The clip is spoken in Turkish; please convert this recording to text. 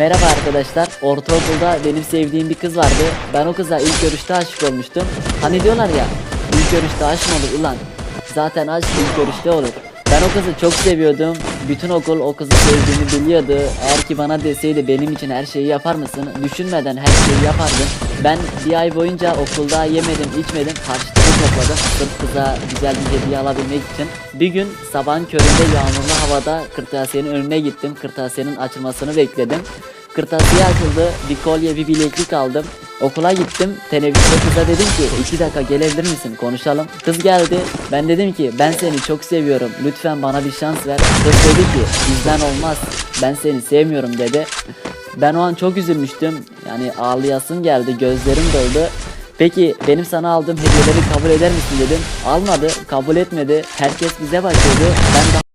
Merhaba arkadaşlar. Ortaokulda benim sevdiğim bir kız vardı. Ben o kıza ilk görüşte aşık olmuştum. Hani diyorlar ya, ilk görüşte aşk mı olur ulan? Zaten aşk ilk görüşte olur. Ben o kızı çok seviyordum. Bütün okul o kızı sevdiğimi biliyordu. Eğer ki bana deseydi benim için her şeyi yapar mısın? Düşünmeden her şeyi yapardım. Ben bir ay boyunca okulda yemedim, içmedim. Harçlığımı topladım. Sırf kıza güzel bir hediye alabilmek için. Bir gün sabahın köründe yağmurlu havada kırtasiyenin önüne gittim. Kırtasiyenin açılmasını bekledim. Kırtasiye açıldı. Bir kolye, bir bileklik aldım. Okula gittim. Teneffüste kıza dedim ki iki dakika gelebilir misin konuşalım. Kız geldi. Ben dedim ki ben seni çok seviyorum. Lütfen bana bir şans ver. Kız dedi ki bizden olmaz. Ben seni sevmiyorum dedi. Ben o an çok üzülmüştüm. Yani ağlayasım geldi. Gözlerim doldu. Peki benim sana aldığım hediyeleri kabul eder misin dedim. Almadı, kabul etmedi. Herkes bize bakıyordu. Ben daha